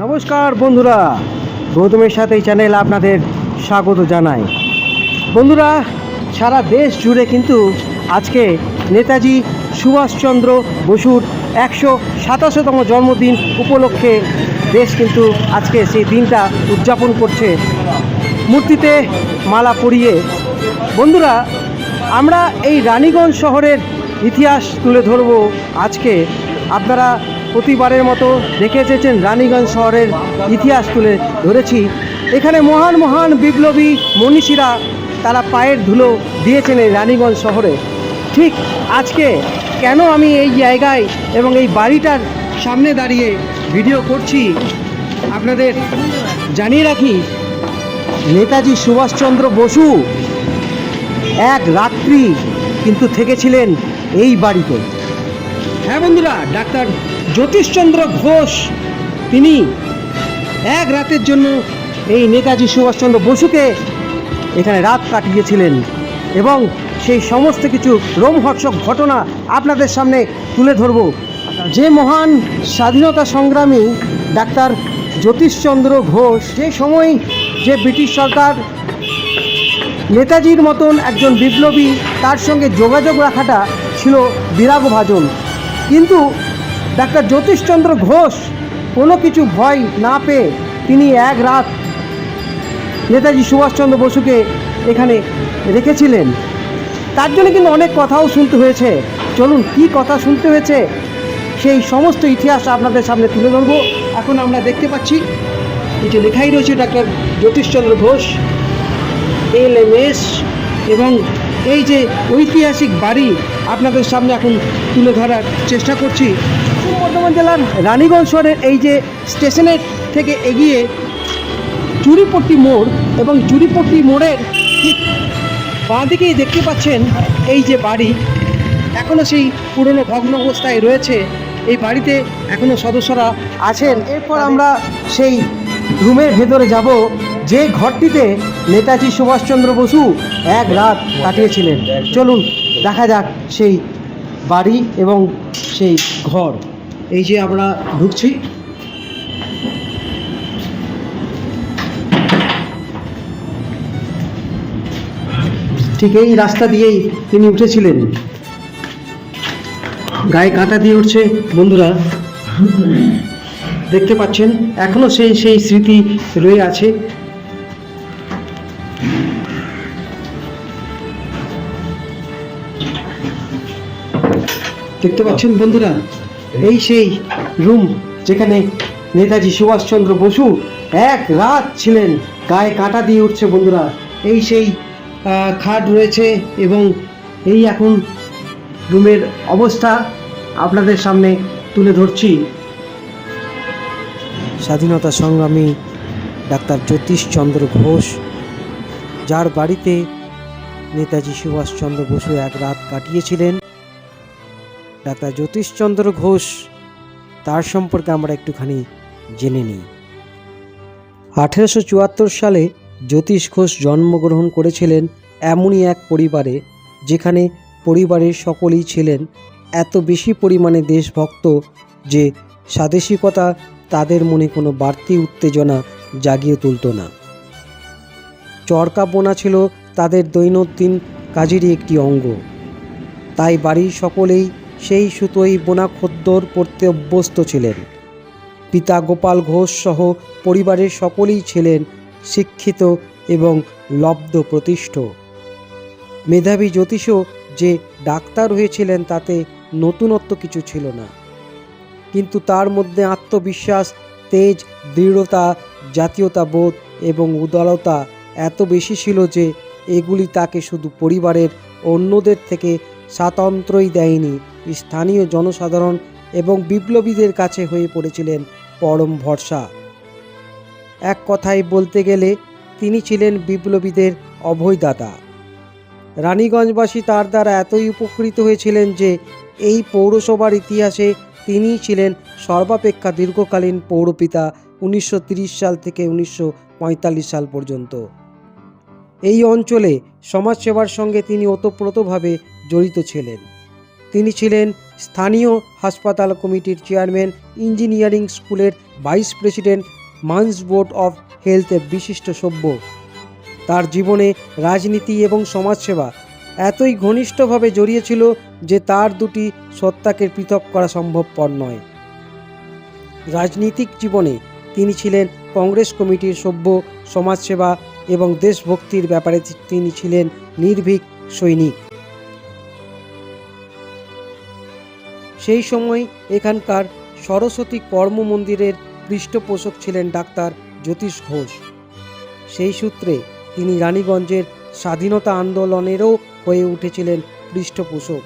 নমস্কার বন্ধুরা, গৌতমের সাথে এই চ্যানেল আপনাদের স্বাগত জানাই। বন্ধুরা, সারা দেশ জুড়ে কিন্তু আজকে নেতাজি সুভাষচন্দ্র বসুর একশো সাতাশতম জন্মদিন উপলক্ষে দেশ কিন্তু আজকে সেই দিনটা উদযাপন করছে। মূর্তিতে মালা পরিয়ে। বন্ধুরা, আমরা এই রানীগঞ্জ শহরের ইতিহাস তুলে ধরব আজকে। আপনারা প্রতিবারের মতো দেখে এসেছেন রানীগঞ্জ শহরের ইতিহাস তুলে ধরেছি। এখানে মহান মহান বিপ্লবী মনীষীরা তারা পায়ের ধুলো দিয়েছেন এই রানীগঞ্জ শহরে। ঠিক আজকে কেন আমি এই জায়গায় এবং এই বাড়িটার সামনে দাঁড়িয়ে ভিডিও করছি, আপনাদের জানিয়ে রাখি, নেতাজি সুভাষচন্দ্র বসু এক রাত্রি কিন্তু থেকেছিলেন এই বাড়িতে। হ্যাঁ বন্ধুরা, ডাক্তার জ্যোতিষচন্দ্র ঘোষ। তিনি এক রাতের জন্য এই নেতাজি সুভাষচন্দ্র বসুকে এখানে রাত কাটিয়েছিলেন এবং সেই সমস্ত কিছু রোমহর্ষক ঘটনা আপনাদের সামনে তুলে ধরব। যে মহান স্বাধীনতা সংগ্রামী ডাক্তার জ্যোতিষচন্দ্র ঘোষ, যে সময় যে ব্রিটিশ সরকার নেতাজির মতন একজন বিপ্লবী, তার সঙ্গে যোগাযোগ রাখাটা ছিল বিরাগভাজন। কিন্তু ডাক্তার জ্যোতিষচন্দ্র ঘোষ কোনো কিছু ভয় না পেয়ে তিনি এক রাত নেতাজি সুভাষচন্দ্র বসুকে এখানে রেখেছিলেন। তার জন্য কিন্তু অনেক কথাও শুনতে হয়েছে। চলুন, কি কথা শুনতে হয়েছে? সেই সমস্ত ইতিহাস আপনাদের সামনে তুলে ধরবো। এখন আমরা দেখতে পাচ্ছি যে লেখাই রয়েছে doctor Jyotishchandra Ghosh, L M S এবং এই যে ঐতিহাসিক বাড়ি আপনাদের সামনে এখন তুলে ধরার চেষ্টা করছি। পশ্চিম বর্ধমান জেলার রানীগঞ্জ শহরের এই যে স্টেশনের থেকে এগিয়ে চুরিপট্টি মোড় এবং চুরিপট্টি মোড়ের ঠিক বাঁ দিকেই দেখতে পাচ্ছেন এই যে বাড়ি। এখনও সেই পুরনো ভগ্ন অবস্থায় রয়েছে। এই বাড়িতে এখনও সদস্যরা আছেন। এরপর আমরা সেই রুমের ভেতরে যাব যে ঘরটিতে নেতাজি সুভাষচন্দ্র বসু এক রাত কাটিয়েছিলেন। চলুন দেখা যাক সেই বাড়ি এবং সেই ঘর। এই যে আমরা ঢুকছি। ঠিক এই রাস্তা দিয়েই তিনি উঠেছিলেন। গায়ে কাঁটা দিয়ে উঠছে, বন্ধুরা। দেখতে পাচ্ছেন, এখনও সেই সেই স্মৃতি রয়ে আছে। দেখতে পাচ্ছেন বন্ধুরা? এই সেই রুম যেখানে নেতাজি সুভাষচন্দ্র বসু এক রাত ছিলেন, গায়ে কাঁটা দিয়ে উঠছে বন্ধুরা। এই সেই খাট রয়েছে এবং এই এখন রুমের অবস্থা আপনাদের সামনে তুলে ধরছি। স্বাধীনতা সংগ্রামী ডাক্তার জ্যোতিষচন্দ্র ঘোষ, যার বাড়িতে নেতাজি সুভাষচন্দ্র বসু এক রাত কাটিয়েছিলেন। ডাক্তার জ্যোতিষচন্দ্র ঘোষ, তার সম্পর্কে আমরা একটুখানি জেনে নিই। আঠেরোশো চুয়াত্তর সালে জ্যোতিষ ঘোষ জন্মগ্রহণ করেছিলেন এমনই এক পরিবারে, যেখানে পরিবারের সকলেই ছিলেন এত বেশি পরিমাণে দেশভক্ত যে স্বাদেশিকতা তাদের মনে কোনো বাড়তি উত্তেজনা জাগিয়ে তুলত না। চরকা বোনা ছিল তাদের দৈনন্দিন কাজেরই একটি অঙ্গ। তাই বাড়ির সকলেই সেই সুতোই বোনা খদ্দর পড়তে অভ্যস্ত ছিলেন। পিতা গোপাল ঘোষ সহ পরিবারের সকলেই ছিলেন শিক্ষিত এবং লব্ধ প্রতিষ্ঠ মেধাবী জ্যোতিষও যে ডাক্তার হয়েছিলেন তাতে নতুনত্ব কিছু ছিল না। কিন্তু তার মধ্যে আত্মবিশ্বাস, তেজ, দৃঢ়তা জাতীয়তাবোধ এবং উদারতা এত বেশি ছিল যে এগুলি তাকে শুধু পরিবারের অন্যদের থেকে স্বাতন্ত্রই দেয়নি স্থানীয় জনসাধারণ এবং বিপ্লবীদের কাছে হয়ে পড়েছিলেন পরম ভরসা। এক কথায় বলতে গেলে তিনি ছিলেন বিপ্লবীদের অভয়দাতা। রানীগঞ্জবাসী তার দ্বারা এতই উপকৃত হয়েছিলেন যে এই পৌরসভার ইতিহাসে তিনিই ছিলেন সর্বাপেক্ষা দীর্ঘকালীন পৌরপিতা উনিশশো সাল থেকে উনিশশো পঁয়তাল্লিশ সাল পর্যন্ত। এই অঞ্চলে সমাজসেবার সঙ্গে তিনি ওতপ্রোতভাবে জড়িত ছিলেন। তিনি ছিলেন স্থানীয় হাসপাতাল কমিটির চেয়ারম্যান, ইঞ্জিনিয়ারিং স্কুলের ভাইস প্রেসিডেন্ট, মান্স বোর্ড অফ হেলথের বিশিষ্ট সভ্য। তার জীবনে রাজনীতি এবং সমাজসেবা এতই ঘনিষ্ঠভাবে জড়িয়েছিল যে তার দুটি সত্তাকে পৃথক করা সম্ভবপর নয়। রাজনীতিক জীবনে তিনি ছিলেন কংগ্রেস কমিটির সভ্য, সমাজসেবা এবং দেশভক্তির ব্যাপারে তিনি ছিলেন নির্ভীক সৈনিক। সেই সময় এখানকার সরস্বতী কর্ম মন্দিরের পৃষ্ঠপোষক ছিলেন ডাক্তার জ্যোতিষ ঘোষ। সেই সূত্রে তিনি রানীগঞ্জের স্বাধীনতা আন্দোলনেরও হয়ে উঠেছিলেন পৃষ্ঠপোষক।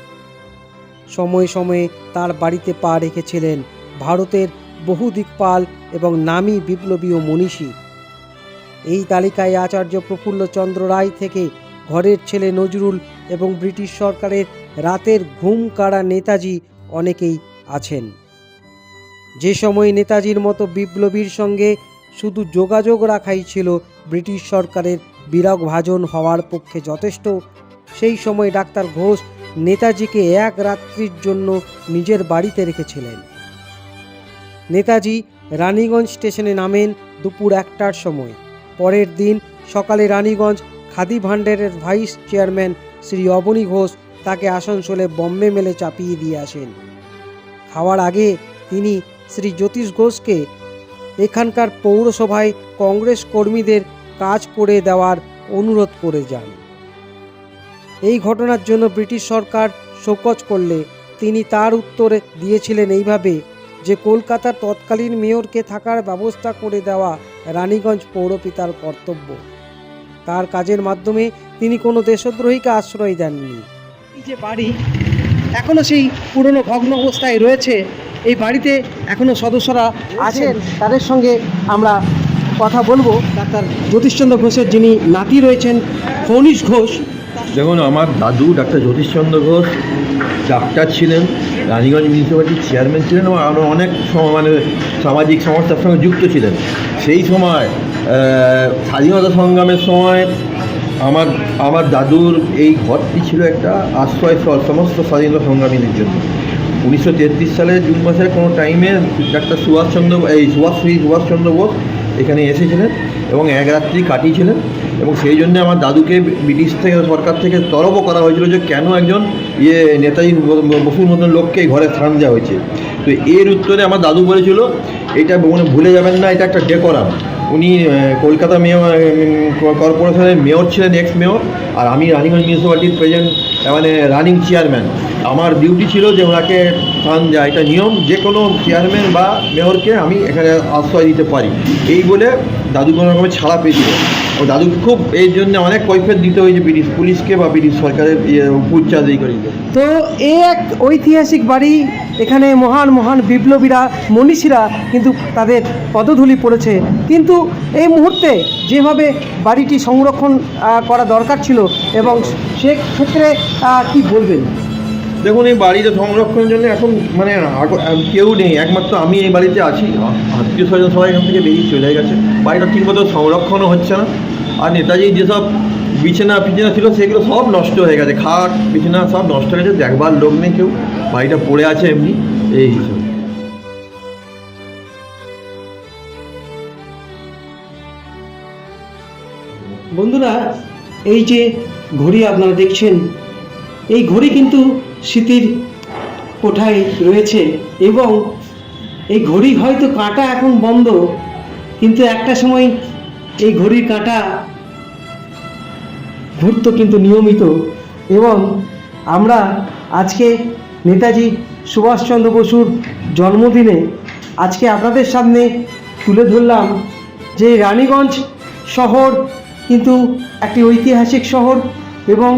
সময়ে সময়ে তার বাড়িতে পা রেখেছিলেন ভারতের বহু দিকপাল এবং নামী বিপ্লবী ও মনীষী। এই তালিকায় আচার্য প্রফুল্লচন্দ্র রায় থেকে ঘরের ছেলে নজরুল এবং ব্রিটিশ সরকারের রাতের ঘুম কাড়া নেতাজি অনেকেই আছেন। যে সময় নেতাজির মতো বিপ্লবীর সঙ্গে শুধু যোগাযোগ রাখাই ছিল ব্রিটিশ সরকারের বিরাগ ভাজন হওয়ার পক্ষে যথেষ্ট, সেই সময় ডাক্তার ঘোষ নেতাজিকে এক রাত্রির জন্য নিজের বাড়িতে রেখেছিলেন। নেতাজি রানীগঞ্জ স্টেশনে নামেন দুপুর একটার সময়। পরের দিন সকালে রানীগঞ্জ খাদি ভাণ্ডারের ভাইস চেয়ারম্যান শ্রী অবনী ঘোষ তাকে আসানসোলে বম্বে মেলে চাপিয়ে দিয়ে আসেন। খাওয়ার আগে তিনি শ্রী জ্যোতিষ ঘোষকে এখানকার পৌরসভায় কংগ্রেস কর্মীদের কাজ করে দেওয়ার অনুরোধ করে যান। এই ঘটনার জন্য ব্রিটিশ সরকার শোকজ করলে তিনি তার উত্তরে দিয়েছিলেন এইভাবে যে কলকাতার তৎকালীন মেয়রকে থাকার ব্যবস্থা করে দেওয়া রানীগঞ্জ পৌরপিতার কর্তব্য। তার কাজের মাধ্যমে তিনি কোনো দেশদ্রোহীকে আশ্রয় দেননি। যে বাড়ি, এখনও সেই পুরনো ভগ্ন অবস্থায় রয়েছে। এই বাড়িতে এখনও সদস্যরা আছেন। তাদের সঙ্গে আমরা কথা বলব। ডাক্তার জ্যোতিষচন্দ্র ঘোষের যিনি নাতি রয়েছেন, ফণীশ ঘোষ। দেখুন, আমার দাদু ডাক্তার জ্যোতিষচন্দ্র ঘোষ, ডাক্তার ছিলেন, রানীগঞ্জ মিউনিসিপ্যালিটির চেয়ারম্যান ছিলেন এবং আরও অনেক মানে সামাজিক সংস্থার সঙ্গে যুক্ত ছিলেন। সেই সময় স্বাধীনতা সংগ্রামের সময় আমার আমার দাদুর এই ঘরটি ছিল একটা আশ্রয়স্থল সমস্ত স্বাধীনতা সংগ্রামীদের জন্য। উনিশশো তেত্রিশ সালে জুন মাসের কোনো টাইমে ডাক্তার সুভাষচন্দ্র এই সুভাষ, শ্রী সুভাষচন্দ্র বোস এখানে এসেছিলেন এবং এক রাত্রি কাটিয়েছিলেন এবং সেই জন্য আমার দাদুকে ব্রিটিশ থেকে, সরকার থেকে তরফও করা হয়েছিল যে কেন একজন ইয়ে নেতাজি বসুর মতন লোককে এই ঘরে স্থান দেওয়া হয়েছে। তো এর উত্তরে আমার দাদু বলেছিল, এটা মনে ভুলে যাবেন না, এটা একটা ডেকোরাম উনি কলকাতা মেয়র কর্পোরেশনের মেয়র ছিলেন এক্স মেয়র, আর আমি রানিগঞ্জ মিউনিসিপ্যালিটির প্রেজেন্ট মানে রানিং চেয়ারম্যান আমার ডিউটি ছিল যে ওনাকে স্থান দেওয়া এটা নিয়ম, যে কোনো চেয়ারম্যান বা মেয়রকে আমি এখানে আশ্রয় দিতে পারি। এই বলে দাদু কোনো রকমের ছাড়া পেয়েছিল। ও দাদু খুব, এর জন্য অনেক কৈফিয়ত দিতে হয়েছে ব্রিটিশ পুলিশকে বা ব্রিটিশ সরকারের ইয়ে উচ্চারণ করে। তো এই এক ঐতিহাসিক বাড়ি এখানে মহান মহান বিপ্লবীরা, মনীষীরা কিন্তু তাদের পদধূলি পড়েছে। কিন্তু এই মুহূর্তে যেভাবে বাড়িটি সংরক্ষণ করা দরকার ছিল এবং সেক্ষেত্রে কি বলবেন? দেখুন, এই বাড়িতে সংরক্ষণের জন্য এখন মানে কেউ নেই। একমাত্র আমি এই বাড়িতে আছি। আত্মীয় স্বজন সবাই এখান থেকে বেরিয়ে চলে গেছে। বাড়িটা ঠিকমতো সংরক্ষণও হচ্ছে না। আর নেতাজি যেসব বিছানা ফিছানা ছিল, সেগুলো সব নষ্ট হয়ে গেছে। খাট, বিছানা সব নষ্ট হয়ে গেছে। দেখবার লোক নেই কেউ। বাড়িটা পড়ে আছে এমনি, এই হিসেবে বন্ধুরা, এই যে ঘড়ি আপনারা দেখছেন, এই ঘড়ি কিন্তু স্মৃতির কোঠায় রয়েছে এবং এই ঘড়ি হয়তো কাঁটা এখন বন্ধ, কিন্তু একটা সময় এই ঘড়ির কাঁটা ঘুরতো কিন্তু নিয়মিত এবং আমরা আজকে নেতাজি সুভাষচন্দ্র বসুর জন্মদিনে আজকে আপনাদের সামনে তুলে ধরলাম যে রানীগঞ্জ শহর কিন্তু একটি ঐতিহাসিক শহর এবং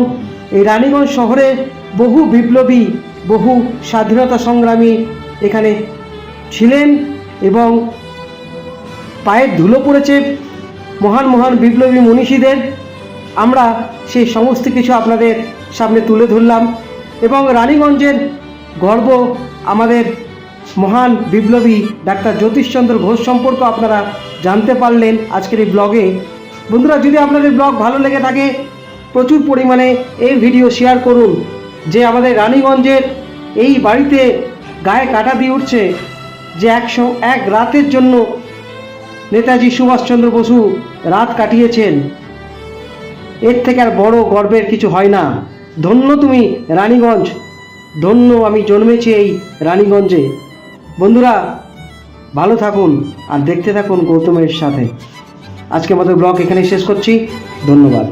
এই রানীগঞ্জ শহরে বহু বিপ্লবী, বহু স্বাধীনতা সংগ্রামী এখানে ছিলেন এবং পায়ের ধুলো পড়েছে মহান মহান বিপ্লবী মনীষীদের। আমরা সেই সমস্ত কিছু আপনাদের সামনে তুলে ধরলাম। এবং রানীগঞ্জের গর্ব আমাদের মহান বিপ্লবী ডাক্তার জ্যোতিষচন্দ্র ঘোষ সম্পর্ক আপনারা জানতে পারলেন আজকের এই ব্লগে বন্ধুরা, যদি আপনাদের ব্লগ ভালো লেগে থাকে, প্রচুর পরিমাণে এই ভিডিও শেয়ার করুন, যে আমাদের রানীগঞ্জের এই বাড়িতে গায়ে কাটা দিয়ে উঠছে, যে একশো এক রাতের জন্য নেতাজি সুভাষচন্দ্র বসু রাত কাটিয়েছেন। এর থেকে আর বড় গর্বের কিছু হয় না। ধন্য তুমি রানীগঞ্জ। ধন্য আমি জন্মেছি এই রানীগঞ্জে। বন্ধুরা, ভালো থাকুন আর দেখতে থাকুন গৌতমের সাথে। আজকে আমাদের ব্লগ এখানে শেষ করছি। ধন্যবাদ।